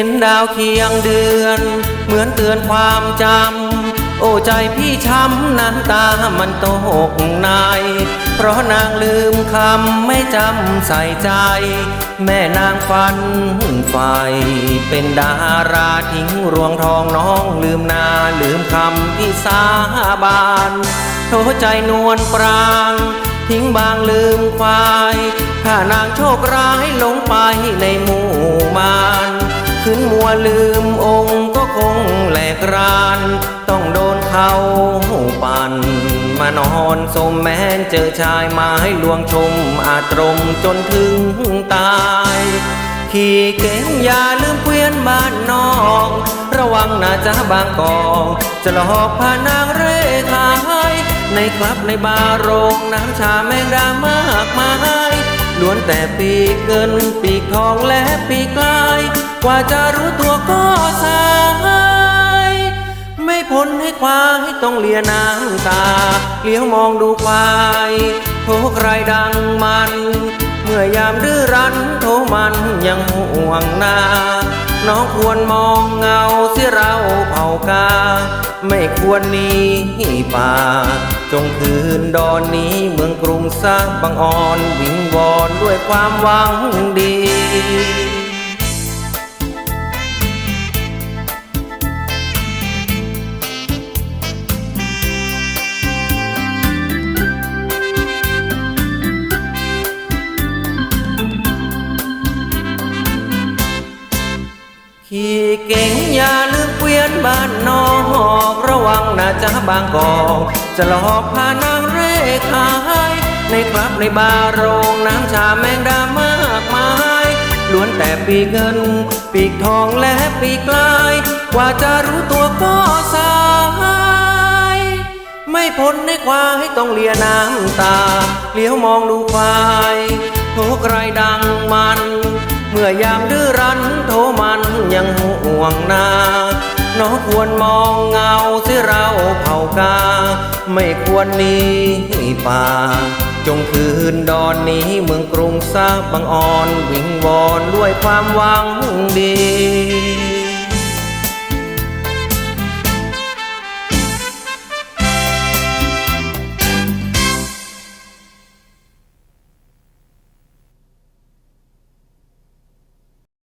ห็นดาวเคียงเดือน เหมือนเตือนความจำ โอ้ใจพี่ช้ำน้ำตามันตกในเพราะนางลืมคำไม่จำใส่ใจ แม่นางฟันไฟเป็นดาราทิ้งรวงทองน้องลืมนาลืมคำที่สาบานโทใจนวลปรางทิ้งบางลืมควาย ถ้านางโชคร้ายหลงไปในหมู่มาร ขึ้นมัวลืมองค์ก็คงแหลกราน ต้องโดนเขาปั่นมานอนสมแม้นเจอชายไม้ลวงชมอาตรมจนถึงตาย ขี่เก๋งอย่าลืมเกวียนบ้านนอก ระวังนะจ๊ะบางกอกจะหลอกพานางเร่ขาย ในคลับในบาร์โรงน้ำชาแมงดามากมาย ล้วนแต่ปีกเงินปีกทองและปีกลาย กว่าจะรู้ตัวก็สาย ไม่พ้นให้ควายต้องเลียน้ำตา เลี้ยวมองดูควายโทใครดังมัน เมื่อยามดื้อรั้นโทมันยังห่วงนา น้องควรมองเงาเสียเราเผากา ไม่ควรหนีป่า จงคืนดอนนี้เมืองกรุงสร้างบางอ่อน วิงวอนด้วยความหวังดี เก่งอย่าลืมเกวียนบ้านนอกระวังนะจ๊ะบางกอกจะหลอกพานางเร่ขาย ในคลับในบาร์โรงน้ำชาแมงดามากมายล้วนแต่ปีกเงิน ปีกทองและปีกลายกว่าจะรู้ตัวก็สายไม่พ้นในควายต้องเลียน้ำตาเลี้ยวมองดูควายโทรใครดังมัน เมื่อยามดื้อรั้นโทมันยังห วงนาน้อควรมองเงาเสียเราเผากา ไม่ควรหนีป่า จงคืนดอนนี้เมืองกรุงซาบางอ่อน วิงวอนด้วยความหวังดี